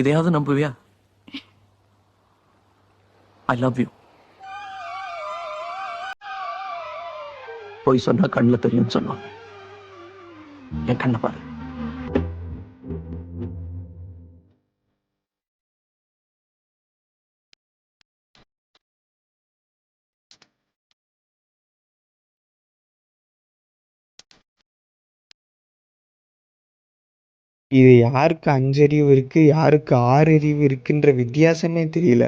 இதையாவது நம்புவியா? I love you போய் சொன்னா கண்ணில் தெரியும்னு சொன்னான். என் கண்ணை பாரு. இது யாருக்கு அஞ்சறிவு இருக்குது யாருக்கு ஆறறிவு இருக்குன்ற வித்தியாசமே தெரியல.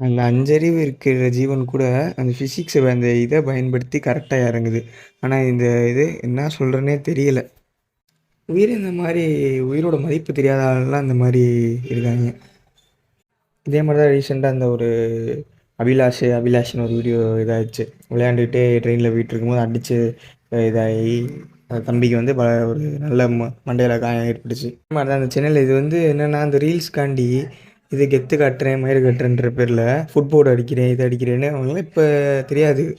அந்த அஞ்சறிவு இருக்கிற ஜீவன் கூட அந்த ஃபிசிக்ஸை அந்த இதை பயன்படுத்தி கரெக்டாக இறங்குது. ஆனால் இந்த இது என்ன சொல்கிறேனே தெரியல. உயிர் இந்த மாதிரி உயிரோட மதிப்பு தெரியாத ஆளெலாம் இந்த மாதிரி இருக்காங்க. இதே மாதிரி தான் ரீசெண்டாக அந்த ஒரு அபிலாஷ் அபிலாஷ்னு ஒரு வீடியோ இதாகிடுச்சு விளையாண்டுக்கிட்டே ட்ரெயினில் போயிட்டு இருக்கும்போது அடித்து இதாகி தம்பிக்கு வந்து பல ஒரு நல்ல ம மண்டையில் காயம் ஏற்பட்டுச்சு. மாதிரி தான் அந்த சேனல் இது வந்து என்னென்னா அந்த ரீல்ஸ்க்காண்டி இது கெத்து காட்டுறேன் மயிறு கட்டுறேன்ற பேரில் ஃபுட்போர்டு அடிக்கிறேன் இது அடிக்கிறேன்னு அவங்களாம் இப்போ தெரியாது.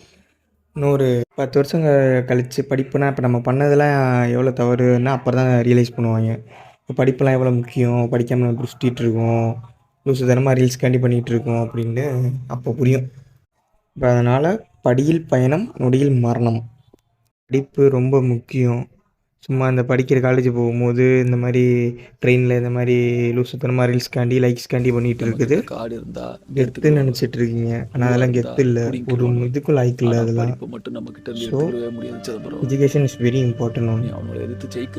இன்னொரு பத்து வருஷம் க- படிப்புனா இப்போ நம்ம பண்ணதெல்லாம் எவ்வளோ தவறுன்னா அப்புறம் தான் ரியலைஸ் பண்ணுவாங்க. இப்போ படிப்புலாம் எவ்வளோ முக்கியம்? படிக்காமல் நம்ம சுற்றிட்டு இருக்கோம். லூசுத்தனமாக ரீல்ஸ்க்காண்டி பண்ணிகிட்டு இருக்கோம் அப்படின்னு அப்போ புரியும். இப்போ அதனால் படியில் பயணம் நொடியில் மரணம். படிப்பு ரொம்ப முக்கியம். சும்மா இந்த படிக்கிற காலேஜ் போகும்போது இந்த மாதிரி ட்ரெயினில் இந்த மாதிரி லூசுத்தனமாக ரீல்ஸ்க்காண்டி லைக்ஸ்க்காண்டி பண்ணிகிட்டு இருக்குது. காடு இருந்தா கெத்துன்னு நினச்சிட்டு இருக்கீங்க. ஆனால் அதெல்லாம் கெத்து இல்லை. ஒரு இதுக்கும் லாய்க்கு இல்லை அதெல்லாம். மட்டும் நம்ம கிட்ட எஜுகேஷன் இஸ் வெரி இம்பார்ட்டன்ட் அவங்கள எதிர்த்து ஜெயிக்க